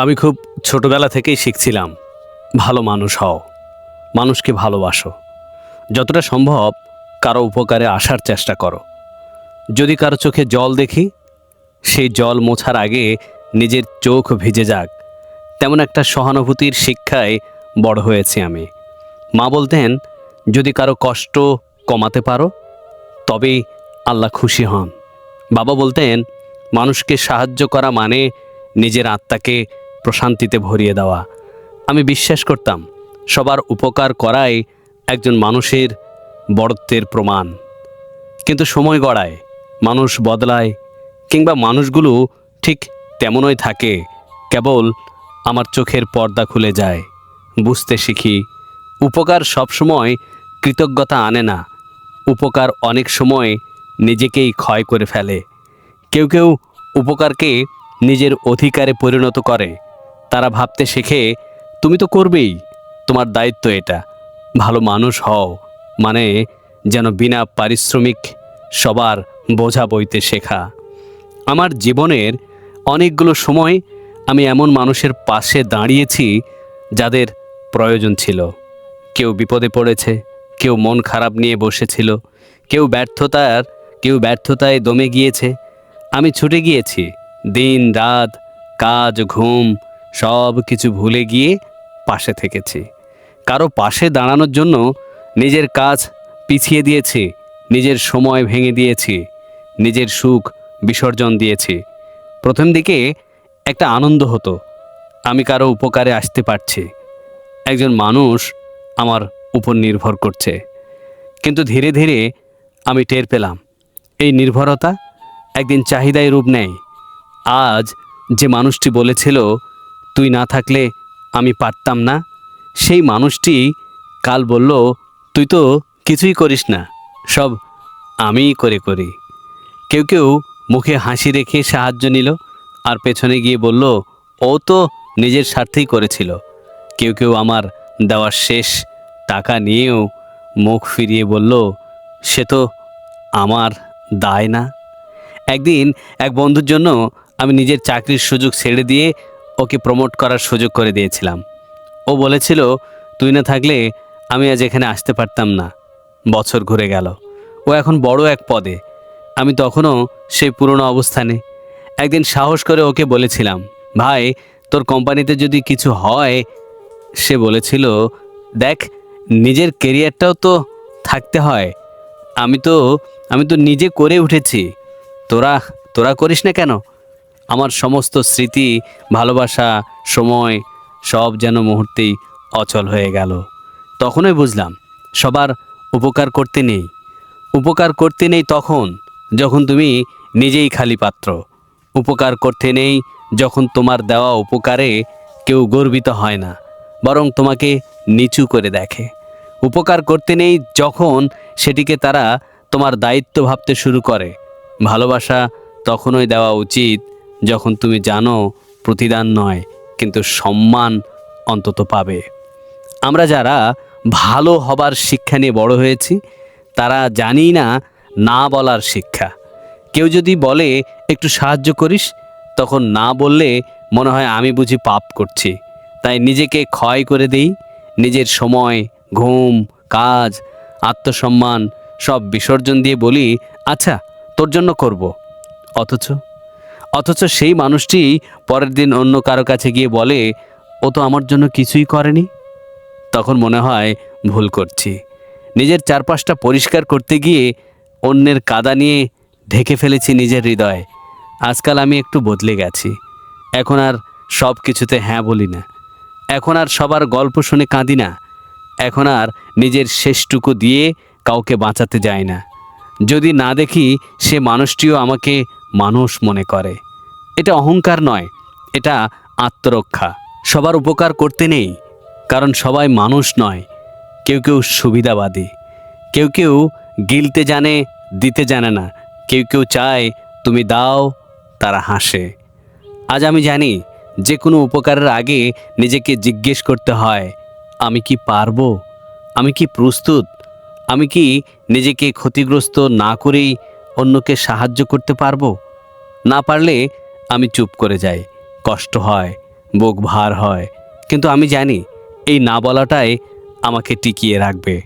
আমি খুব ছোটবেলা থেকেই শিখছিলাম, ভালো মানুষ হও, মানুষকে ভালোবাসো। যতটা সম্ভব কারও উপকারে আসার চেষ্টা করো। যদি কারও চোখে জল দেখি, সেই জল মোছার আগে নিজের চোখ ভিজে যাক। তেমন একটা সহানুভূতির শিক্ষায় বড় হয়েছি আমি। মা বলতেন, যদি কারও কষ্ট কমাতে পারো, তবেই আল্লাহ খুশি হন। বাবা বলতেন, মানুষকে সাহায্য করা মানে নিজের আত্মাকে প্রশান্তিতে ভরিয়ে দেওয়া। আমি বিশ্বাস করতাম, সবার উপকার করাই একজন মানুষের বড়ত্বের প্রমাণ। কিন্তু সময় গড়ায়, মানুষ বদলায়, কিংবা মানুষগুলো ঠিক তেমনই থাকে, কেবল আমার চোখের পর্দা খুলে যায়। বুঝতে শিখি, উপকার সবসময় কৃতজ্ঞতা আনে না, উপকার অনেক সময় নিজেকেই ক্ষয় করে ফেলে। কেউ কেউ উপকারকে নিজের অধিকারে পরিণত করে তারা ভাবতে শেখে, তুমি তো করবেই, তোমার দায়িত্ব এটা। ভালো মানুষ হও। মানে যেন বিনা পারিশ্রমিক সবার বোঝা বইতে শেখা। আমার জীবনের অনেকগুলো সময় আমি এমন মানুষের পাশে দাঁড়িয়েছি যাদের প্রয়োজন ছিল। কেউ বিপদে পড়েছে, কেউ মন খারাপ নিয়ে বসেছিল, কেউ ব্যর্থতার, কেউ ব্যর্থতায় দমে গিয়েছে। আমি ছুটে গিয়েছি, দিন, রাত, কাজ, ঘুম সব কিছু ভুলে গিয়ে পাশে থেকেছি। কারও পাশে দাঁড়ানোর জন্য নিজের কাজ পিছিয়ে দিয়েছি, নিজের সময় ভেঙে দিয়েছি, নিজের সুখ বিসর্জন দিয়েছি। প্রথম দিকে একটা আনন্দ হতো, আমি কারও উপকারে আসতে পারছি, একজন মানুষ আমার উপর নির্ভর করছে। কিন্তু ধীরে ধীরে আমি টের পেলাম, এই নির্ভরতা একদিন চাহিদায় রূপ নেয়। আজ যে মানুষটি বলেছিল তুই না থাকলে আমি পারতাম না। সেই মানুষটি কাল বলল, তুই তো কিছুই করিস না, সব আমিই করে করি। কেউ কেউ মুখে হাসি রেখে সাহায্য নিল আর পেছনে গিয়ে বলল, ও তো নিজের স্বার্থেই করেছিল। কেউ কেউ আমার দেওয়ার শেষ টাকা নিয়েও মুখ ফিরিয়ে বলল, সে তো আমার দায় না। একদিন এক বন্ধুর জন্য আমি নিজের চাকরির সুযোগ ছেড়ে দিয়ে ওকে প্রমোট করার সুযোগ করে দিয়েছিলাম। ও বলেছিল, তুই না থাকলে আমি আজ এখানে আসতে পারতাম না। বছর ঘুরে গেল। ও এখন বড় এক পদে। আমি তখনও সেই পুরনো অবস্থানে। একদিন সাহস করে ওকে বলেছিলাম, ভাই, তোর কোম্পানিতে যদি কিছু হয়? সে বলেছিল, দেখ, নিজের কেরিয়ারটাও তো থাকতে হয়। আমি তো আমি তো নিজে করে উঠেছি। তোরা তোরা করিস না কেন? আমার সমস্ত স্মৃতি, ভালোবাসা, সময় সব যেন মুহূর্তেই অচল হয়ে গেল। তখনই বুঝলাম, সবার উপকার করতে নেই। উপকার করতে নেই তখন যখন তুমি নিজেই খালি পাত্র। উপকার করতে নেই যখন তোমার দেওয়া উপকারে কেউ গর্বিত হয় না, বরং তোমাকে নিচু করে দেখে। উপকার করতে নেই যখন সেটিকে তারা তোমার দায়িত্ব ভাবতে শুরু করে। ভালোবাসা তখনই দেওয়া উচিত যখন তুমি জানো প্রতিদান নয়, কিন্তু সম্মান অন্তত পাবে। আমরা যারা ভালো হবার শিক্ষা নিয়ে বড় হয়েছি, তারা জানি না না বলার শিক্ষা। কেউ যদি বলে, একটু সাহায্য করিস? তখন না বললে মনে হয় আমি বুঝি পাপ করছি। তাই নিজেকে ক্ষয় করে দেই, নিজের সময়, ঘুম, কাজ, আত্মসম্মান সব বিসর্জন দিয়ে বলি আচ্ছা তোর জন্য করব। অথচ অথচ সেই মানুষটি পরের দিন অন্য কারও কাছে গিয়ে বলে, ও তো আমার জন্য কিছুই করেনি? তখন মনে হয় ভুল করছি। নিজের চারপাশটা পরিষ্কার করতে গিয়ে অন্যের কাদা নিয়ে ঢেকে ফেলেছি নিজের হৃদয়। আজকাল আমি একটু বদলে গেছি। এখন আর সব কিছুতে হ্যাঁ বলি না। এখন আর সবার গল্প শুনে কাঁদি না। এখন আর নিজের শেষটুকু দিয়ে কাউকে বাঁচাতে যায় না। যদি না দেখি সে মানুষটিও আমাকে মানুষ মনে করে। এটা অহংকার নয়, এটা আত্মরক্ষা। সবার উপকার করতে নেই, কারণ সবাই মানুষ নয়। কেউ কেউ সুবিধাবাদী, কেউ কেউ গিলতে জানে, দিতে জানে না। কেউ কেউ চায়, তুমি দাও তারা হাসে। আজ আমি জানি, যে কোনো উপকারের আগে নিজেকে জিজ্ঞেস করতে হয়, আমি কি পারব? আমি কি প্রস্তুত? আমি কি নিজেকে ক্ষতিগ্রস্ত না করেই অন্যকে সাহায্য করতে পারব? না পারলে আমি চুপ করে যাই। কষ্ট হয়, বুক ভার হয়। কিন্তু আমি জানি, এই না বলাটাই আমাকে টিকিয়ে রাখবে।